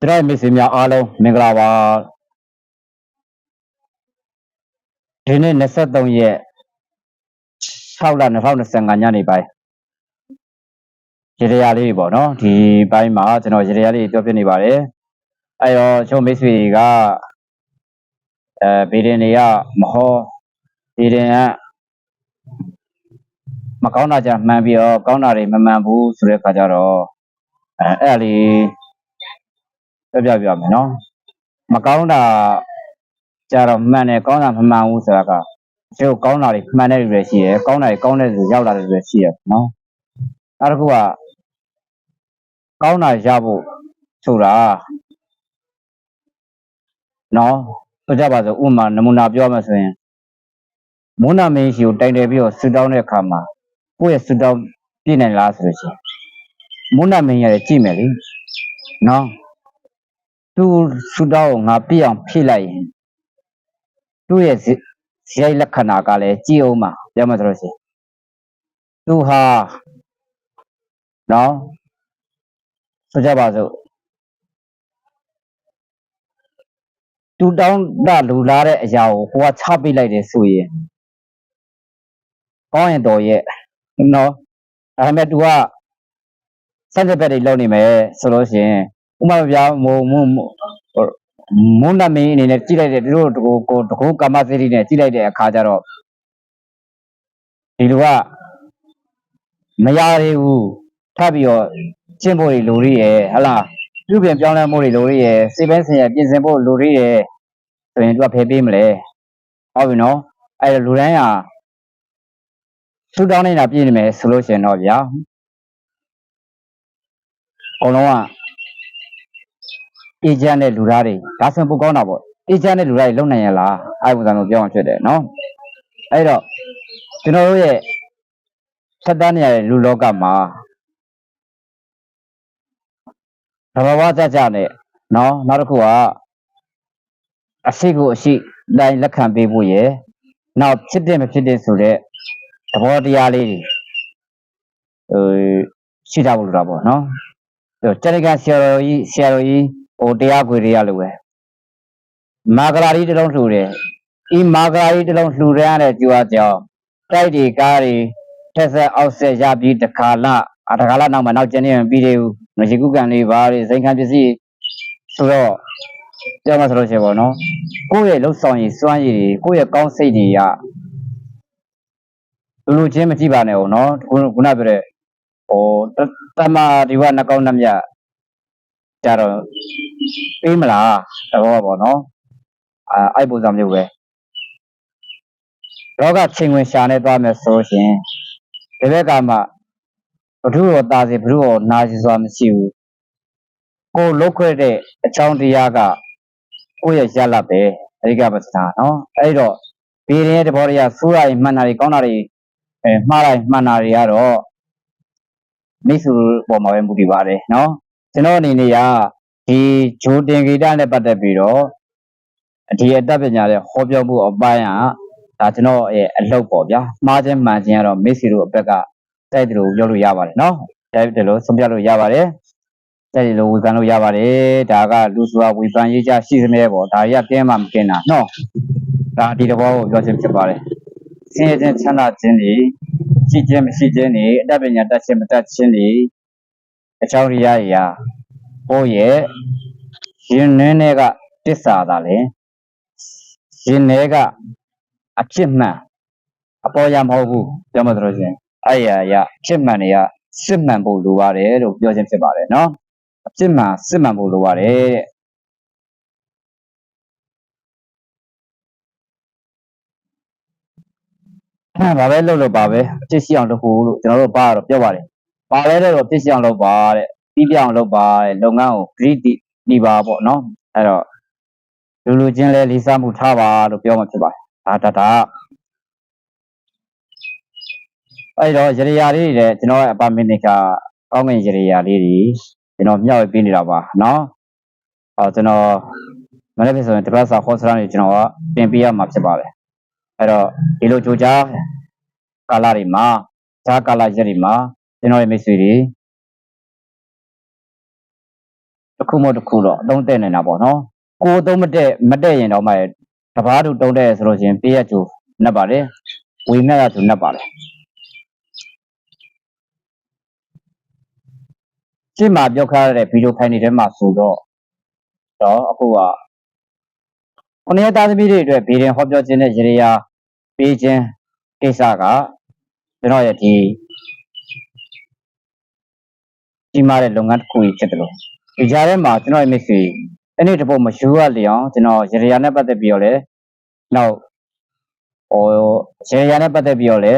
ကျွန်တော်မိတ်ဆွေများအားလုံးမင်္ဂလာပါဒီနေ့23ရက်6လ2025ညနေပိုင်းရေရရလေးပေါ့နော်ဒီပိုင်းမှာကျွန်တော်ရေရရလေးပြောပြနေပါတယ်အဲတော့ကျွန်တော်မိတ်ဆွေတွေကအဲဗီဒီနေကမဟောဗီဒီကမကောင်းတာကြမှန်ပြီးတော့ကောင်းတာတွေမမှန်ဘူးဆိုတဲ့ခါကျတော့အဲအဲ့ဒါလေး ပြပြပြမယ်နော်မကောင်းတာကြတော့မှန်တယ်ကောင်းတာမမှန်ဘူးဆိုတာကကျို့ကောင်းတာတွေမှန်တဲ့လူတွေရှိတယ်ကောင်းတာတွေကောင်းတဲ့လူတွေရောက်လာတဲ့လူတွေရှိတယ်နော်နောက်တစ်ခုကကောင်းတာရဖို့ဆိုတာနော်ဆိုကြပါစို့ဥပမာနမူနာပြောမှဆိုရင်မုန်းနာမင်းရှိကိုတိုင်တယ်ပြီးတော့ဆူတောင်းတဲ့အခါမှာကိုယ့်ရဲ့ဆူတောင်းပြည့်နိုင်လားဆိုလို့ရှိရင်မုန်းနာမင်းရတယ်ကြည့်မယ်လေနော် သူဆူတောင်းကိုငါပြည့်အောင်ဖြည့်လိုက်ရင်သူ့ရဲ့ဇဇယိုက်လက္ခဏာကလည်းကြည့်အောင်ပါပြောမှဆိုလို့ရှိရင်သူဟာနော်ဆိုကြပါစို့သူတောင်းတလူလာတဲ့အရာကိုကိုကချပိလိုက်တယ်ဆိုရင်ကောင်းရင်တော်ရဲ့နော်ဒါပေမဲ့ तू ကစက်တဲ့ဘက်တွေလုံနေမယ်ဆိုလို့ရှိရင် ဥပမာပြမုံမုံမုံနာမင်းအနေနဲ့ကြည့်လိုက်တဲ့သူတို့တကူကိုတကူကာမစေတီနဲ့ကြည့်လိုက်တဲ့အခါကျတော့ဒီလူကမရသေးဘူးထပ်ပြီးတော့ကျင့်ဖို့တွေလိုရည်ရယ်ဟလားပြုပြင်ပြောင်းလဲမှုတွေလိုရည်ရယ်စိတ်ပိုင်းဆိုင်ရာပြင်ဆင်ဖို့လိုရည်ရယ်ဆိုရင်သူကဖယ်ပေးမလဲဟုတ်ပြီနော်အဲ့ဒါလူတိုင်းဟာထူတောင်းနေတာပြည့်နေမယ်ဆိုလို့ရှိရင်တော့ဗျာအကုန်လုံးက အေဂျင့်တဲ့လူသားတွေဒါဆိုရင်ပိုကောင်းတာပေါ့အေဂျင့်တဲ့လူသားတွေလုံနိုင်ရလားအဲ့ပုံစံမျိုးပြောအောင်ဖြစ်တယ်နော်အဲ့တော့ကျွန်တော်တို့ရဲ့ဆက်တန်းနေရတဲ့လူလောကမှာသဘာဝကြကြနဲ့နော်နောက်တစ်ခုကအရှိကိုအရှိတိုင်းလက်ခံပေးဖို့ရယ်နောက်ဖြစ်တဲ့မဖြစ်တဲ့ဆိုတဲ့သဘောတရားလေးတွေဟိုရှိတာလို့တာပေါ့နော်ဟိုကျန်ကဆရာတော်ကြီးဆရာတော်ကြီး ဟိုတရားခွေတွေကလို့ပဲမာဂရာကြီးတစ်လုံးလှူတယ်ဤမာဂရာကြီးတစ်လုံးလှူရတဲ့ကြွားကြောင်းတိုက်ဒီကားတွေထက်ဆက်အောက်ဆက်ရပြီးတခါလအတခါလနောက်မှနောက်ကျန်နေမပြီးသေးဘူးငရေကုကန်လေးပါတွေစိန်ခံပစ္စည်းဆိုတော့ပြောမှဆိုလို့ရှိရင်ပေါ့နော်ကိုယ့်ရဲ့လှုပ်ဆောင်ရည်စွမ်းရည်တွေကိုယ့်ရဲ့ကောင်းစိတ်တွေကလူလူချင်းမကြည့်ပါနဲ့ဟုတ်နော်ခုခုနပြောတဲ့ဟိုတတမဒီဝနှကောင်းနှမြ ကြတော့ပေးမလားသဘောပေါ့နော်အာအဲ့ပုံစံမျိုးပဲလောကချိန်ဝင်ရှာနေသွားမယ်ဆိုလို့ရှိရင်ဒီဘက်ကမှဘုထုရောတာစီဘုထုရောနာစီစွာမရှိဘူးကိုလုတ်ခွဲတဲ့အချောင်းတရားကကိုယ့်ရဲ့ရလတ်ပဲအဓိကပစတာနော်အဲ့တော့ဘေးရင်တဘောတွေကစိုးရရင်မှန်တာတွေကောင်းတာတွေအဲမှားတိုင်းမှန်တာတွေကတော့မိတ်ဆွေပေါ်မှာပဲမူတည်ပါတယ်နော် ကျွန်တော်အနေနဲ့ကဒီဂျိုတင်ဂီတနဲ့ပတ်သက်ပြီးတော့ဒီအတတ်ပညာရဲ့ဟောပြောမှုအပိုင်းကဒါကျွန်တော်ရဲ့အလုပ်ပေါ့ဗျာမှားခြင်းမှန်ခြင်းကတော့မိတ်ဆွေတို့အဘက်ကတိုက်တယ်လို့ပြောလို့ရပါတယ်နော်တိုက်တယ်လို့ဆုံးဖြတ်လို့ရပါတယ်တိုက်တယ်လို့ဝေဖန်လို့ရပါတယ်ဒါကလူဆိုတာဝေဖန်ရေးကြရှိစမြဲပေါ့ဒါကြီးကကင်းမှမကင်းတာနော်ဒါဒီတဘောကိုပြောခြင်းဖြစ်ပါတယ်ဆင်းရဲခြင်းချမ်းသာခြင်းတွေရှိခြင်းမရှိခြင်းတွေအတတ်ပညာတတ်ခြင်းမတတ်ခြင်းတွေ အကြောင်းရရရာဟိုရဲ့ရှင်နင်းတွေကတစ္ဆာသာလေရှင်နေကအဖြစ်မှန်အပေါ်ရမဟုတ်ဘူးပြောမှဆိုလို့ရှိရင်အဲ့ရရအဖြစ်မှန်တွေကစစ်မှန်ဖို့လိုပါတယ်လို့ပြောခြင်းဖြစ်ပါတယ်နော်အဖြစ်မှန်စစ်မှန်ဖို့လိုပါတယ်တဲ့အဲဘာပဲလုပ်လို့ပါပဲအဖြစ်ရှိအောင်လုပ်ဖို့လို့ကျွန်တော်တို့ပါတော့ပြောပါတယ် ပါလဲတော့အဖြစ်ရှိအောင်လုပ်ပါတဲ့ပြီးပြအောင်လုပ်ပါတဲ့လုပ်ငန်းကိုဂရိတိနေပါပေါ့နော်အဲ့တော့လူလူချင်းလဲလေးစားမှုထားပါလို့ပြောမှဖြစ်ပါတယ်ဒါဒါဒါအဲ့တော့ရရလေးတွေကျွန်တော်ရဲ့အပါမင်နိကကောင်းကင်ရရလေးတွေကျွန်တော်မျှဝေပေးနေတာပါနော်အော်ကျွန်တော်မနေ့ကဆိုရင်တပတ်စာခေါ်စရနေကျွန်တော်ကပြင်ပေးရမှာဖြစ်ပါတယ်အဲ့တော့ဒီလိုကြိုးကြားကာလတွေမှာဈာကာလရက်တွေမှာ ကျွန်တော်ရဲ့မိတ်ဆွေတွေတတစ်ခုမဟုတ်တစ်ခုတော့အသုံးတဲ့နေတာပေါ့နော်ကိုယ်အသုံးမတဲ့မတဲ့ရင်တော့မှတပားသူတုံးတဲ့ဆိုလို့ရှိရင်ပေးရကျိုးနှက်ပါတယ်ဝေမြတ်ရသူနှက်ပါတယ်ရှင်းမှာပြောခရတဲ့ဗီဒီယိုဖိုင်တွေထဲမှာဆိုတော့တော့အခုကခုနှစ်သားသမီးတွေအတွက်ဗီဒီယိုဟောပြောခြင်းနဲ့ရေရာပေးခြင်းကိစ္စကကျွန်တော်ရဲ့ဒီ ကြီးမားတဲ့လုပ်ငန်းတစ်ခုကြီးဖြစ်တယ်လို့ဒီကြားထဲမှာကျွန်တော်ရဲ့မိတ်ဆွေအဲ့ဒီတပုတ်မရှူရလျောင်းကျွန်တော်ရေရာနဲ့ပတ်သက်ပြီးတော့လေနောက်ဟိုရေရာနဲ့ပတ်သက်ပြီးတော့လေ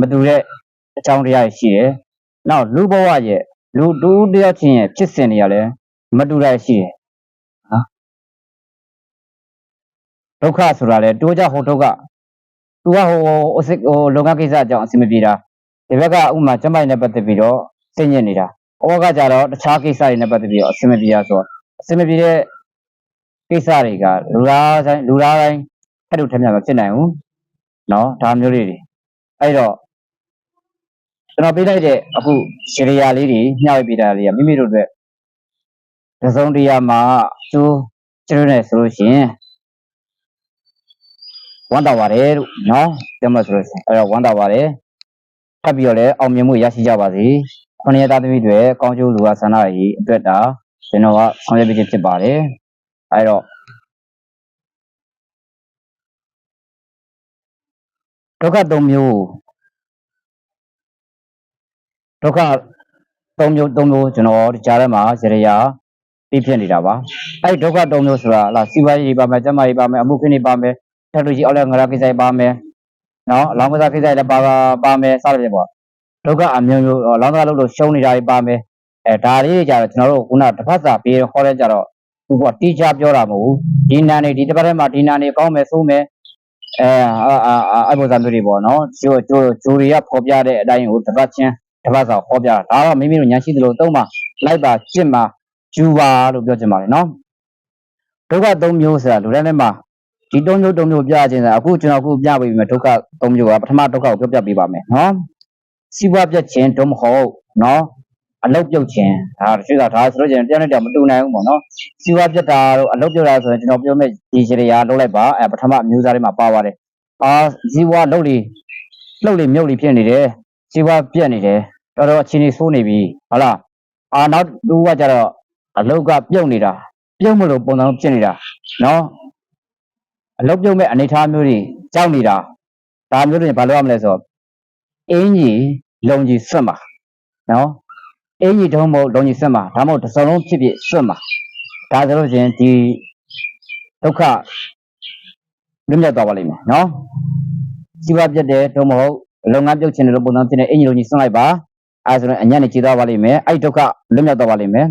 မတူတဲ့အကြောင်းတရားတွေရှိတယ်နောက်လူဘဝရဲ့လူတူတယောက်ချင်းရဲ့ဖြစ်စဉ်တွေကလည်းမတူတာရှိတယ်နော်ဒုက္ခဆိုတာလေတိုးကြဟိုဒုက္ခသူကဟိုအစစ်ဟိုလုပ်ငန်းကိစ္စအကြောင်းအဆင်မပြေတာဒီဘက်ကဥမာကျမိုက်နဲ့ပတ်သက်ပြီးတော့ စိတ်ညစ်နေတာဟောကကြတော့တခြားကိစ္စတွေနဲ့ပတ်သက်ပြီးတော့အဆင်မပြေတာဆိုတော့အဆင်မပြေတဲ့ကိစ္စတွေကလူသားတိုင်းလူသားတိုင်းဖက်လို့ထက်မြတ်မဖြစ်နိုင်ဘူးနော်ဒါမျိုးလေးတွေအဲ့တော့ကျွန်တော်ပြလိုက်တဲ့အခုရှရီယာလေးတွေမျှဝေပေးတာလေးကမိမိတို့အတွက်တစ်စုံတရာမှာကျိုးကျိုးနေဆိုလို့ရှိရင်ဝမ်းသာပါတယ်လို့နော်ပြောမှဆိုလို့ရှိရင်အဲ့တော့ဝမ်းသာပါတယ်ထပ်ပြီးတော့လည်းအောင်မြင်မှုရရှိကြပါစေ ခொနည်းသားသမီးတွေကောင်းကျိုးလူဝဆန္ဒကြီးအတွက်တာကျွန်တော်ကဆောင်ရွက်ပေးခြင်းဖြစ်ပါတယ်အဲ့တော့ဒုက္ခသုံးမျိုးဒုက္ခသုံးမျိုးသုံးမျိုးကျွန်တော်ဒီကြားထဲမှာရရပြည့်ဖြစ်နေတာပါအဲ့ဒီဒုက္ခသုံးမျိုးဆိုတာလားစီးပွားရေးပါမယ်ကျန်းမာရေးပါမယ်အမှုခင်းတွေပါမယ်တက်လူကြီးအောက်လက်ငရကိစ္စတွေပါမယ်နော်အလောင်းကစားကိစ္စတွေလည်းပါပါပါမယ်စသဖြင့်ပေါ့ ဒုက္ခအမျိုးမျိုးအလောင်းကစားလို့လို့ရှုံးနေတာတွေပါမယ်အဲဒါလေးကြတော့ကျွန်တော်တို့ခုနတစ်ဖက်စာပြေးခေါ်တဲ့ကြတော့သူကတီးခြားပြောတာမဟုတ်ဘူးဒီနာနေဒီတစ်ပတ်ထဲမှာဒီနာနေကောင်းမယ်ဆိုးမယ်အဲအာအာအဘုဇာမျိုးတွေပေါ့နော်ကျိုးကျိုးကျိုးတွေကပေါ်ပြတဲ့အတိုင်းကိုတစ်ပတ်ချင်းတစ်ပတ်စာဟောပြတာဒါတော့မိမိတို့ညာရှိသလိုသုံးပါလိုက်ပါကျင့်ပါကျူပါလို့ပြောချင်ပါတယ်နော်ဒုက္ခသုံးမျိုးဆိုတာလူတိုင်းထဲမှာဒီသုံးမျိုးသုံးမျိုးပြခြင်းဆိုတာအခုကျွန်တော်အခုပြပေးပြီမယ်ဒုက္ခသုံးမျိုးကပထမဒုက္ခကိုပြောပြပေးပါမယ်နော် စီးပွားပြတ်ခြင်းဒုမဟုတ်နော်အလုတ်ပြုတ်ခြင်းဒါတချို့ကဒါဆိုလို့ကျရင်တရားနဲ့တရားမတူနိုင်ဘူးပေါ့နော်စီးပွားပြတ်တာတို့အလုတ်ပြုတ်တာဆိုရင်ကျွန်တော်ပြောမယ့်ဒီခြေရာလုပ်လိုက်ပါအဲပထမအမျိုးသားတွေမှာပါပါတယ်အာစီးပွားလုပ်လီလှုပ်လီမြုပ်လီဖြစ်နေတယ်စီးပွားပြတ်နေတယ်တော်တော်အချင်းကြီးဆိုးနေပြီဟုတ်လားအာနောက်တူကကြတော့အလုတ်ကပြုတ်နေတာပြုတ်မလို့ပုံစံဖြစ်နေတာနော်အလုတ်ပြုတ်မဲ့အနေအထားမျိုးတွေကြောက်နေတာဒါမျိုးတွေဘာလို့ရမလဲဆိုတော့ အင်းကြီးလုံကြီးဆွတ်မှာနော်အင်းကြီးတုံးမို့လုံကြီးဆွတ်မှာဒါမှမဟုတ်တစ်စုံလုံးဖြစ်ဖြစ်ဆွတ်မှာဒါဆိုလို့ချင်းဒီဒုက္ခလွတ်မြောက်သွားပါလိမ့်မယ်နော်စီးပွားပြတ်တယ်တုံးမဟုတ်လုပ်ငန်းပြုတ်ချင်တယ်လို့ပုံစံဖြစ်နေအင်ဂျင်လုံကြီးဆွတ်လိုက်ပါအဲဆိုရင်အညံ့နေကြည့်သွားပါလိမ့်မယ်အဲ့ဒီဒုက္ခလွတ်မြောက်သွားပါလိမ့်မယ်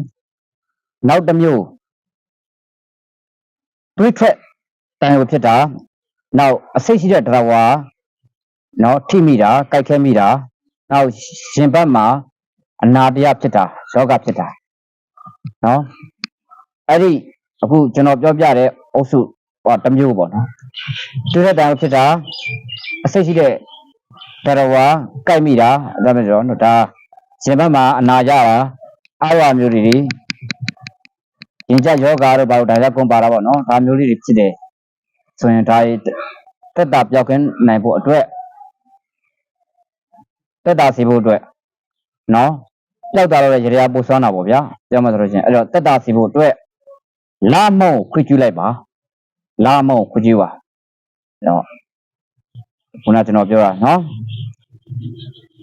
နောက်တစ်မျိုးတွေးထွက်တန်ရုံဖြစ်တာနောက်အစိတ်ရှိတဲ့ဒရဝါ နော်ထိမိတာကြိုက်ခဲမိတာနောက်ရှင်ဘတ်မှာအနာတရားဖြစ်တာယောဂဖြစ်တာနော်အဲ့ဒီအခုကျွန်တော်ပြောပြတဲ့အုပ်စုဟောတစ်မျိုးပေါ့နော်တွေးထွက်တန်ရုံဖြစ်တာအစိတ်ရှိတဲ့ဒရဝါကြိုက်မိတာဒါမှမဟုတ်နော်ဒါရှင်ဘတ်မှာအနာရတာအာဝမျိုးတွေတွေရင်ကြယောဂါတို့ဘာလို့ဒါလည်းကုန်ပါတာပေါ့နော်ဒါမျိုးလေးတွေဖြစ်တယ်ဆိုရင်ဒါတက်တာပြောက်ကင်းနိုင်ဖို့အတွက် တက်တာစီဖို့အတွက်နော်ကြောက်တာတော့ရေရာပို့ဆွမ်းတာပေါ့ဗျာပြောမှဆိုလို့ချင်းအဲ့တော့တက်တာစီဖို့အတွက်လာမုံခွကြည့်လိုက်ပါလာမုံခွကြည့်ပါနော်ခုနကျွန်တော်ပြောတာနော်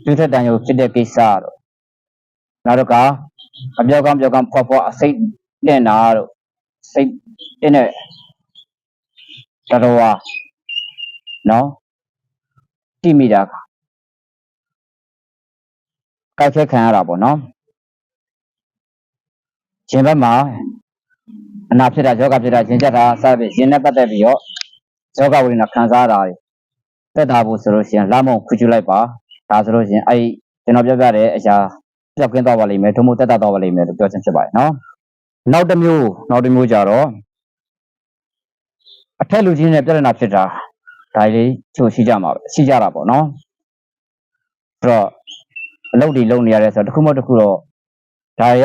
သူထက်တန်ရုပ်ဖြစ်တဲ့ကိစ္စတော့နောက်တော့ကအပြောကောင်းပြောကောင်းဖွားဖွားအစိတ်တင်တာတို့စိတ်တင်းတဲ့တတော်ဝါနော်တိမိတာကို က်ခဲခံရတာပေါ့နော်ရှင်ဘက်မှာအနာဖြစ်တာယောဂဖြစ်တာရှင်ချက်တာစသဖြင့်ရှင်နဲ့ပတ်သက်ပြီးတော့ယောဂဝိညာဉ်ခံစားရတာတွေတက်တာဖို့ဆိုလို့ရှိရင်လာမုံခွချူလိုက်ပါဒါဆိုလို့ရှိရင်အဲ့ကျွန်တော်ပြောပြတဲ့အရာပြောက်ကင်းသွားပါလိမ့်မယ်ဒုမို့တက်တာသွားပါလိမ့်မယ်လို့ပြောချင်ဖြစ်ပါတယ်နော်နောက်တစ်မျိုးနောက်တစ်မျိုးကြတော့အထက်လူကြီးနဲ့ပြဿနာဖြစ်တာဒါလေးချို့ရှိကြမှာပဲရှိကြတာပေါ့နော်အဲ့တော့ အလုပ်တွေလုပ်နေရတယ်ဆိုတော့တစ်ခုမဟုတ်တစ်ခုတော့ဒါရ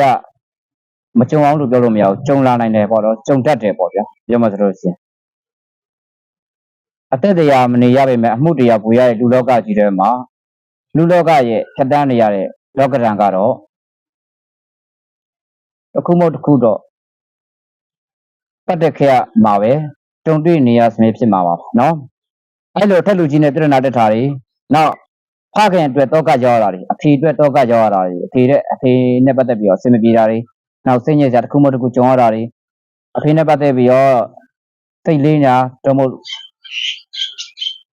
မကြုံအောင်လို့ပြောလို့မရဘူးကြုံလာနိုင်တယ်ပေါ့နော်ကြုံတတ်တယ်ပေါ့ဗျာပြောမှဆိုလို့ရှိရင်အသက်တရားမနေရပါမယ်အမှုတရားပူရတဲ့လူလောကကြီးထဲမှာလူလောကရဲ့ဖြတ်တန်းနေရတဲ့လောကရန်ကတော့တစ်ခုမဟုတ်တစ်ခုတော့ပတ်သက်ခဲ့ရမှာပဲကြုံတွေ့နေရစမြဲဖြစ်မှာပါနော်အဲ့လိုထက်လူကြီးနဲ့ပြဿနာတက်တာတွေနောက် ဖခင်အတွက်တောကကြောက်ရတာတွေအဖေအတွက်တောကကြောက်ရတာတွေအဖေတဲ့အဖေနဲ့ပတ်သက်ပြီးတော့ဆင်မပြေတာတွေနောက်စိတ်ညစ်စရာတစ်ခုမဟုတ်တစ်ခုကြုံရတာတွေအဖေနဲ့ပတ်သက်ပြီးတော့စိတ်လေးညာတော့မဟုတ်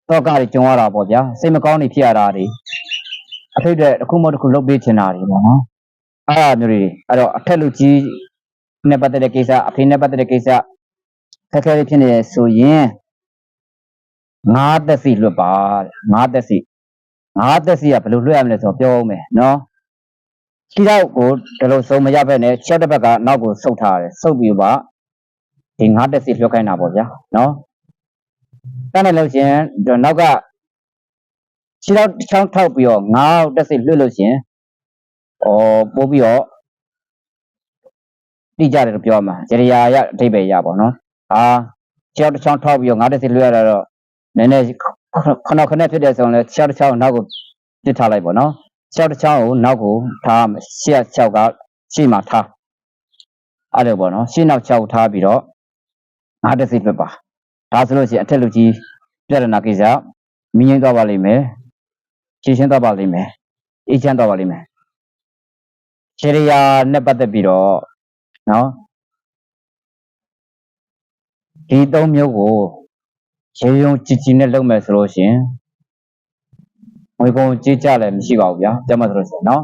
တောကတွေကြုံရတာပေါ့ဗျာစိတ်မကောင်းနေဖြစ်ရတာတွေအဖေအတွက်တစ်ခုမဟုတ်တစ်ခုလုပ်ပေးချင်တာတွေပေါ့နော်အဲ့ဒါမျိုးတွေအဲ့တော့အထက်လူကြီးနဲ့ပတ်သက်တဲ့ကိစ္စအဖေနဲ့ပတ်သက်တဲ့ကိစ္စခက်ခဲလေးဖြစ်နေရဆိုရင်ငါးသက်စီလွတ်ပါတဲ့ငါးသက်စီ ငါးသက်စီကဘယ်လိုလွတ်ရမလဲဆိုတော့ပြောအောင်မယ်နော်ခြေတော့ကိုဒီလိုစုံမရဘဲနဲ့ချက်တစ်ဘက်ကနောက်ကိုဆုတ်ထားတယ်ဆုတ်ပြီးပါဒီငါးသက်စီလွတ်ခိုင်းတာပေါ့ဗျာနော်တန်းတယ်လို့ရှရင်ဒီနောက်ကခြေတော့တစ်ချောင်းထောက်ပြီးတော့ငါးသက်စီလွတ်လို့ရှရင်ဩပို့ပြီးတော့တိကြတယ်လို့ပြောမှာကြရာရအထိပ္ပယ်ရပါတော့နော်အာခြေတော့တစ်ချောင်းထောက်ပြီးတော့ငါးသက်စီလွတ်ရတာတော့နည်းနည်း ခဏခဏဖြစ်တဲ့ဆိုရင်လည်းခြေတော့တစ်ချောင်းနောက်ကိုပြစ်ထားလိုက်ပါနော်ခြေတော့တစ်ချောင်းကိုနောက်ကိုထားမယ်ရှေ့ခြေောက်ကရှေ့မှာထားအဲ့လိုပေါ့နော်ရှေ့နောက်ခြေောက်ထားပြီးတော့ငါးသက်စီလွတ်ပါဒါဆိုလို့ရှိရင်အထက်လူကြီးပြဿနာကိစ္စမြင်ရင်တော့ပါလိမ့်မယ်ရှင်းရှင်းတော့ပါလိမ့်မယ်အေးချမ်းတော့ပါလိမ့်မယ်ရှရိယာနဲ့ပတ်သက်ပြီးတော့နော်ဒီသုံးမျိုးကို ရေယုံကြည်ကြည်နဲ့လုပ်မယ်ဆိုလို့ရှိရင်ငွေကုန်ကြေးကြလည်းမရှိပါဘူးဗျာပြောမှဆိုလို့ရှိရင်နော်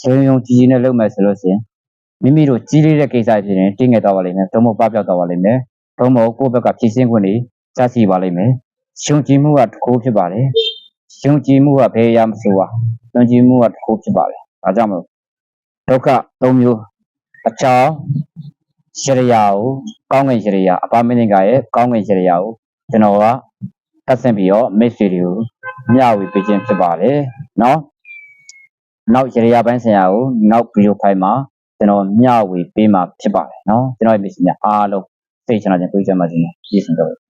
ရေယုံကြည်ကြည်နဲ့လုပ်မယ်ဆိုလို့ရှိရင်မိမိတို့ကြီးလေးတဲ့ကိစ္စဖြစ်ရင်တင်းငယ်တော့ပါလိမ့်မယ်သုံးဖို့ပပျောက်တော့ပါလိမ့်မယ်သုံးဖို့ကိုယ့်ဘက်ကဖြည့်ဆင်းခွင့်တွေစရှိပါလိမ့်မယ်ရှုံကြည်မှုကတစ်ခုဖြစ်ပါတယ်ရှုံကြည်မှုကဘယ်အရာမဆိုပါရှုံကြည်မှုကတစ်ခုဖြစ်ပါတယ်ဒါကြောင့်မို့ဒုက္ခသုံးမျိုးအချောင်းရှရိယာကိုကောင်းကင်ရှရိယာအပါမင်းကရဲ့ကောင်းကင်ရှရိယာကို ကျွန်တော်ကကတ်ဆင်ပြီးတော့မိတ်ဆွေတွေကိုမျှဝေပေးခြင်းဖြစ်ပါတယ်နော်နောက်ရှရိယာပိုင်းဆိုင်ရာကိုနောက်ဗီဒီယိုဖိုင်မှာကျွန်တော်မျှဝေပေးမှာဖြစ်ပါတယ်နော်ကျွန်တော်ရဲ့မိတ်ဆွေများအားလုံးစိတ်ချမ်းသာခြင်းကိုကြမ်းပါစေနဲ့ပြည့်စုံကြပါ